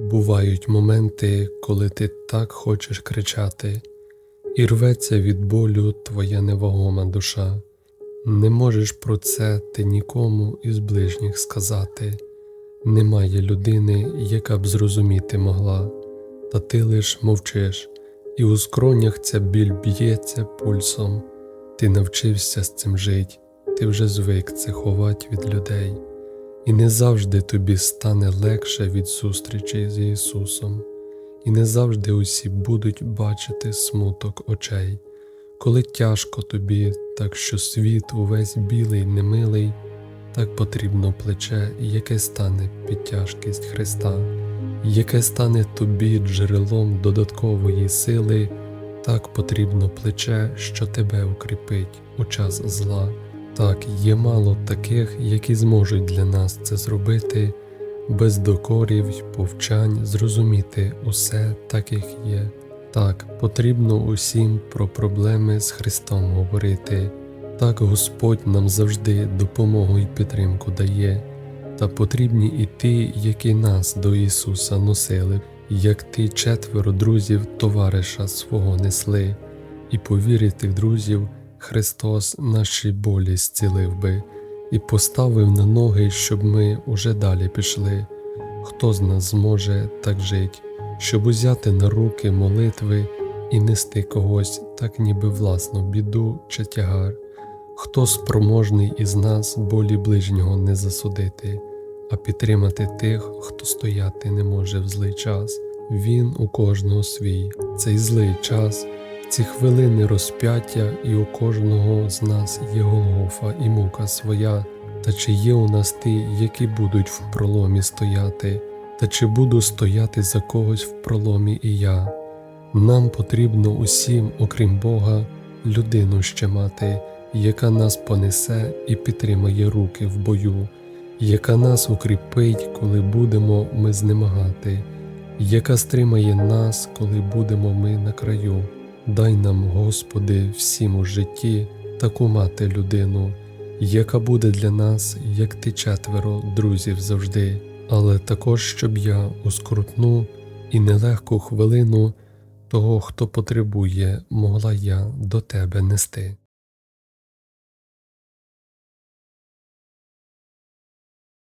Бувають моменти, коли ти так хочеш кричати, і рветься від болю твоя невагома душа. Не можеш про це ти нікому із ближніх сказати. Немає людини, яка б зрозуміти могла, та ти лиш мовчиш, і у скронях ця біль б'ється пульсом. Ти навчився з цим жить, ти вже звик це ховать від людей, і не завжди тобі стане легше від зустрічі з Ісусом, і не завжди усі будуть бачити смуток очей, коли тяжко тобі, так що світ увесь білий, немилий, так потрібно плече, яке стане під тяжкість Христа, яке стане тобі джерелом додаткової сили. Так потрібно плече, що тебе укріпить у час зла. Так є мало таких, які зможуть для нас це зробити, без докорів й повчань зрозуміти усе так, як є. Так потрібно усім про проблеми з Христом говорити. Так Господь нам завжди допомогу і підтримку дає, та потрібні і ті, які нас до Ісуса носили як ти четверо друзів товариша свого несли, і повірити тих друзів Христос наші болі зцілив би, і поставив на ноги, щоб ми уже далі пішли. Хто з нас зможе так жить, щоб узяти на руки молитви і нести когось, так ніби власну біду чи тягар? Хто спроможний із нас болі ближнього не засудити? а підтримати тих, хто стояти не може в злий час. Він у кожного свій, цей злий час, ці хвилини розп'яття, і у кожного з нас є Голгофа і мука своя. Та чи є у нас ті, які будуть в проломі стояти, та чи буду стояти за когось в проломі і я? Нам потрібно усім, окрім Бога, людину ще мати, яка нас понесе і підтримає руки в бою яка нас укріпить, коли будемо ми знемагати, яка стримає нас, коли будемо ми на краю. Дай нам, Господи, всім у житті таку мати людину, яка буде для нас, як ти четверо друзів завжди, але також, щоб я у скрутну і нелегку хвилину того, хто потребує, могла я до тебе нести.